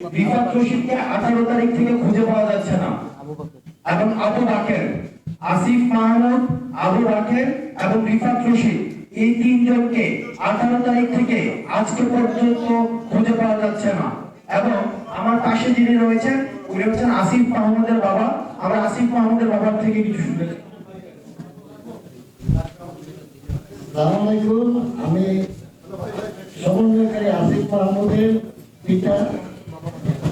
রিফাত রশিদকে আঠারো তারিখ থেকে খুঁজে পাওয়া যাচ্ছে না। এবং আবু বাকের আসিফ মাহমুদ আবু বাকের এবং রিফাত রশিদ এই তিনজনকে আঠারো তারিখ থেকে আজকে পর্যন্ত খুঁজে পাওয়া যাচ্ছে না। এবং আমার পাশে যিনি রয়েছেন উনি হচ্ছেন আসিফ মাহমুদের বাবা। আমরা আসিফ মাহমুদের বাবার থেকে কিছু আলাইকুম। আমি সমন্বয়কারী আসিফ মাহমুদের পিতা।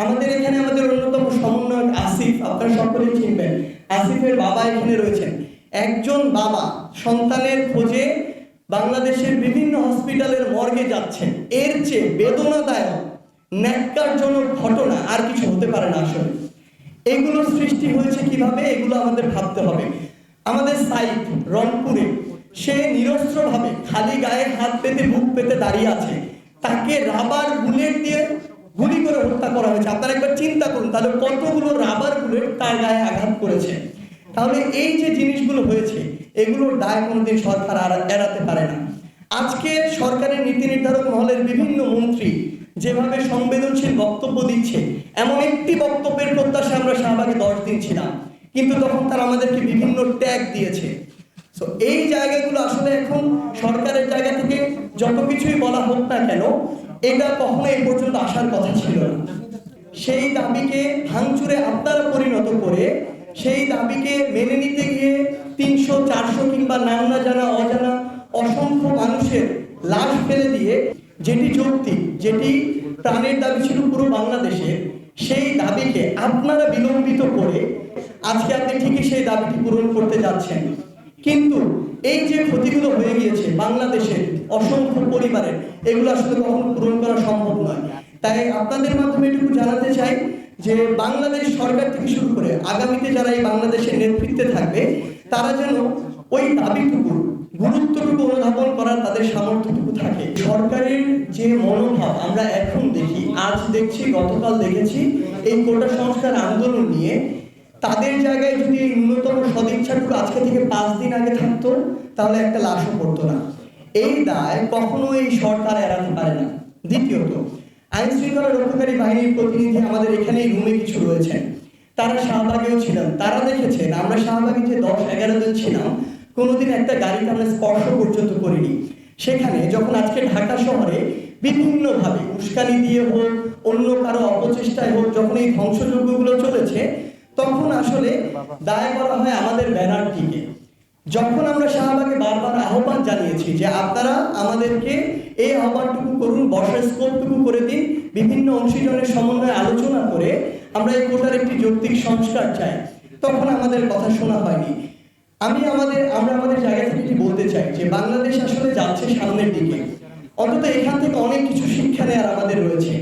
আমাদের এখানে আমাদের অন্যতম সমন্বয়ক আসিফ, আপনারা সকলে চিনবেন। আসিফের বাবা এখানে রয়েছেন। একজন বাবা সন্তানের খোঁজে বাংলাদেশের বিভিন্ন হসপিটালের মর্গে যাচ্ছেন। এর চেয়ে বেদনাদায়ক, ন্যাক্কারজনক ঘটনা আর কিছু হতে পারে না আসলে। এগুলোর সৃষ্টি হয়েছে কীভাবে? এগুলো আমাদের ভাবতে হবে। আমাদের সাইট রংপুরে, সে নিরস্ত্রভাবে খালি গায়ে হাত পেতে, বুক পেতে দাঁড়িয়ে আছে। তাকে রাবার বুলেট দিয়ে গুলি করে হত্যা করা হয়েছে। আপনারা একবার চিন্তা করুন, তাহলে কতগুলো রাবার বুলেট তার গায়ে আঘাত করেছে? তাহলে এই যে জিনিসগুলো হয়েছে এগুলোর দায় কোনোদিন সরকার এড়াতে পারে না। আজকে সরকারের নীতি নির্ধারক মহলের বিভিন্ন মন্ত্রী যেভাবে সংবেদনশীল বক্তব্য দিচ্ছে, এমন একটি বক্তব্যের প্রত্যাশা আমরা শাহবাগে দশ দিন ছিলাম। কিন্তু তখন তারা আমাদেরকে বিভিন্ন ট্যাগ দিয়েছে। তো এই জায়গাগুলো আসলে এখন সরকারের জায়গা থেকে যত কিছুই বলা হোক না কেন, এটা কখনো এই পর্যন্ত আসার কথা ছিল না। সেই দাবিকে ভাঙচুরে আপনারা পরিণত করে সেই দাবিকে মেনে নিতে গিয়ে তিনশো, চারশো কিংবা নাম না জানা, অজানা, অসংখ্য মানুষের লাশ ফেলে দিয়ে যেটি যৌক্তিক, যেটি প্রাণের দাবি ছিল পুরো বাংলাদেশে, সেই দাবিকে আপনারা বিলম্বিত করে আজকে আপনি ঠিকই সেই দাবিটি পূরণ করতে যাচ্ছেন। কিন্তু এই যে ক্ষতিগুলো হয়ে গিয়েছে বাংলাদেশে, অসংখ্য পরিবারের এগুলো আসলে কখনো পূরণ করা সম্ভব নয়। তাই আপনাদের মাধ্যমে এটুকু জানাতে চাই যে বাংলাদেশ সরকার থেকে শুরু করে আগামীতে যারা এই বাংলাদেশের নেতৃত্বে থাকবে, তারা যেন ওই দাবিটুকু, গুরুত্বটুকু অনুধাবন করার তাদের সামর্থ্যটুকু থাকে। সরকারের যে মনোভাব আমরা এখন দেখি, আজ দেখছি, গতকাল দেখেছি, এই কোটা সংস্কার আন্দোলন নিয়ে তাদের জায়গায় যদি ন্যূনতম সদিচ্ছাটুকু আজকে থেকে পাঁচ দিন আগে থাকতো, তাহলে একটা লাশও পড়তো না। এই দায় কখনো এই সরকার এড়াতে পারে না। দ্বিতীয়ত আইন শৃঙ্খলা রক্ষাকারী বাহিনীর প্রতিনিধি আমাদের এখানেই রুমে কিছু রয়েছেন। তারা শাহবাগেও ছিলেন। তারা দেখেছেন, আমরা শাহবাগে যে দশ, এগারো দিন ছিলাম, কোনোদিন একটা গাড়িকে আমরা স্পর্শ পর্যন্ত করিনি। সেখানে যখন আজকে ঢাকা শহরে বিভিন্নভাবে উস্কানি দিয়ে হোক, অন্য কারও অপচেষ্টায় হোক, যখন এই ধ্বংসযজ্ঞগুলো চলেছে তখন আসলে দায় করা হয় আমাদের ব্যানারটিকে যখন আমরা শাহবাগে বারবার আহ্বান জানিয়েছি যে আপনারা আমাদেরকে এই আহ্বানটুকু করুন বর্ষার স্কোপটুকু করে দিন, বিভিন্ন অংশীজনের সমন্বয়ে আলোচনা করে আমরা এই কোটার একটি যৌক্তিক সংস্কার চাই, তখন আমাদের কথা শোনা হয়নি। আমি আমাদের, আমরা আমাদের জায়গা থেকে এটি বলতে চাই যে বাংলাদেশ আসলে যাচ্ছে সামনের দিকে। অন্তত এখান থেকে অনেক কিছু শিক্ষা নেওয়ার আমাদের রয়েছে।